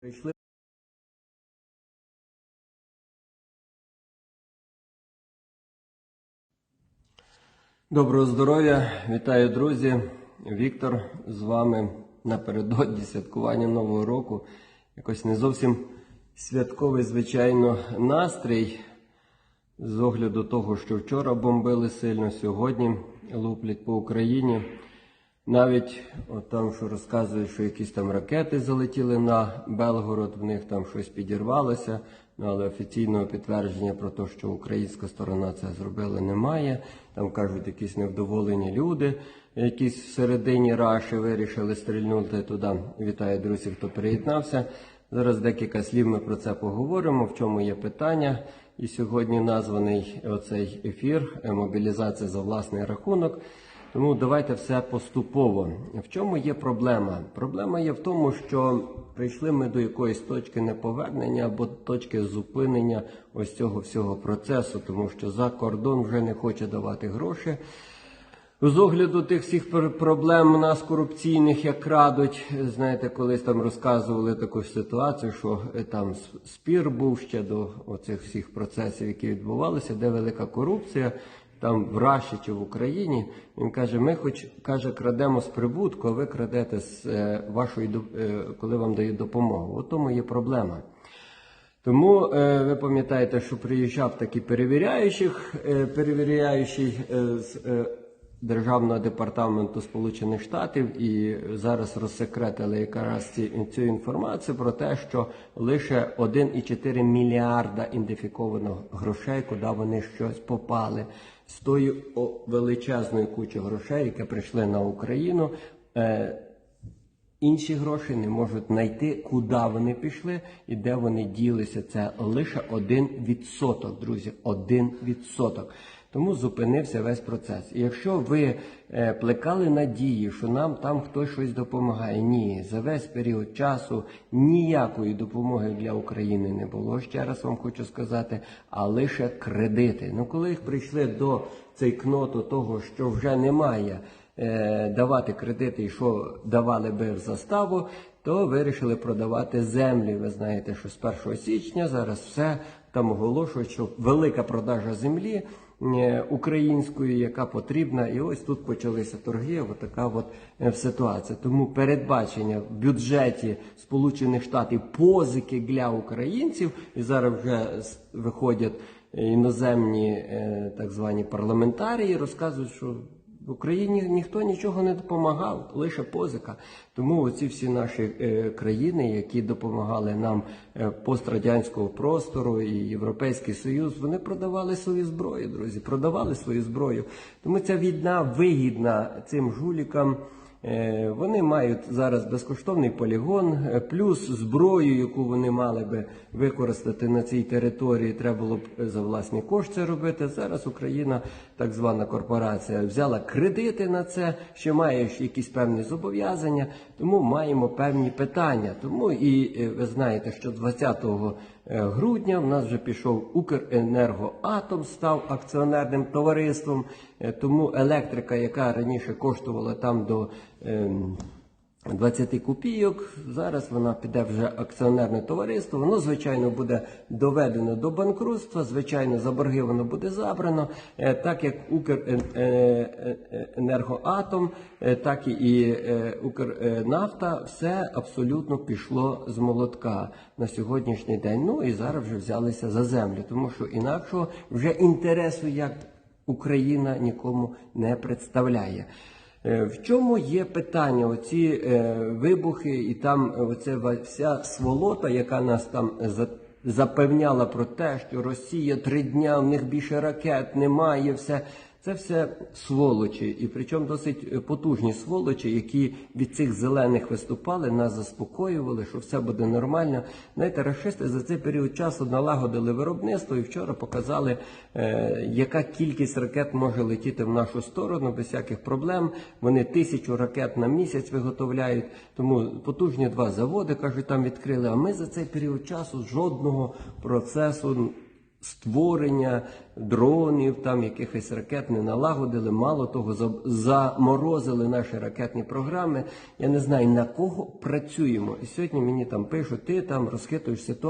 Прийшли. Доброго здоров'я, вітаю друзі. Віктор з вами напередодні святкування Нового року. Якось не зовсім святковий, звичайно, настрій. З огляду того, що вчора бомбили сильно, сьогодні луплять по Україні. Навіть от там, що розказують, що якісь там ракети залетіли на Белгород, в них там щось підірвалося, ну, але офіційного підтвердження про те, що українська сторона це зробила, немає. Там кажуть, якісь невдоволені люди, якісь всередині Раші вирішили стрільнути туди. Вітаю друзів, хто приєднався. Зараз декілька слів ми про це поговоримо, в чому є питання. І сьогодні названий оцей ефір мобілізація за власний рахунок. Тому давайте все поступово. В чому є проблема? Проблема є в тому, що прийшли ми до якоїсь точки неповернення або точки зупинення ось цього всього процесу, тому що за кордон вже не хоче давати гроші. З огляду тих всіх проблем у нас корупційних, як крадуть, знаєте, колись там розказували таку ситуацію, що е, там спір був ще до оцих всіх процесів, які відбувалися, де велика корупція, там в Раші чи в Україні. Він каже: ми, хоч каже, крадемо з прибутку, а ви крадете з е, вашої е, коли вам дають допомогу. У тому є проблема. Тому е, ви пам'ятаєте, що приїжджав такий перевіряючих, е, перевіряючий е, з е, Державного департаменту Сполучених Штатів, і зараз розсекретили якраз цю інформацію про те, що лише 1,4 мільярда ідентифіковано грошей, куди вони щось попали. З тої величезної кучі грошей, які прийшли на Україну. Е, Інші гроші не можуть знайти, куди вони пішли і де вони ділися. Це лише один відсоток, друзі. Один відсоток. Тому зупинився весь процес. І якщо ви е, плекали надії, що нам там хтось щось допомагає, ні, за весь період часу ніякої допомоги для України не було. Ще раз вам хочу сказати, а лише кредити. Ну коли їх прийшли до цей кноту того, що вже немає е, давати кредити і що давали би в заставу, то вирішили продавати землі. Ви знаєте, що з 1 січня зараз все там оголошують, що велика продажа землі е, української, яка потрібна, і ось тут почалися торги. Отака така от е, ситуація. Тому передбачення в бюджеті Сполучених Штатів позики для українців, і зараз вже виходять іноземні е, так звані парламентарії, розказують, що в Україні ніхто нічого не допомагав, лише позика. Тому оці всі наші е, країни, які допомагали нам е, пострадянського простору і Європейський Союз, вони продавали свою зброю, друзі, продавали свою зброю. Тому ця війна вигідна цим жулікам. Е, Вони мають зараз безкоштовний полігон, е, плюс зброю, яку вони мали би використати на цій території, треба було б е, за власні кошти робити. Зараз Україна, так звана корпорація, взяла кредити на це, ще має якісь певні зобов'язання, тому маємо певні питання. Тому і ви знаєте, що 20 е, грудня в нас вже пішов Укренергоатом, став акціонерним товариством. Е, Тому електрика, яка раніше коштувала там до ем, 20 копійок, зараз вона піде вже акціонерне товариство. Воно, звичайно, буде доведено до банкрутства. Звичайно, за борги воно буде забрано, Е, так як Укренергоатом, е, так і е, Укрнафта, все абсолютно пішло з молотка на сьогоднішній день. Ну і зараз вже взялися за землю, тому що інакшого вже інтересу як Україна нікому не представляє. Е, В чому є питання? Оці е, вибухи, і там оця вся сволота, яка нас там за- запевняла про те, що Росія три дня, в них більше ракет немає, все. Це все сволочі, і причому досить е, потужні сволочі, які від цих зелених виступали, нас заспокоювали, що все буде нормально. Знаєте, рашисти за цей період часу налагодили виробництво і вчора показали, е, яка кількість ракет може летіти в нашу сторону без всяких проблем. Вони тисячу ракет на місяць виготовляють. Тому потужні два заводи кажуть, там відкрили. А ми за цей період часу жодного процесу створення дронів, там якихось ракет не налагодили. Мало того, за- заморозили наші ракетні програми. Я не знаю на кого працюємо. І сьогодні мені там пишуть, ти там розхитуєш ситуацію.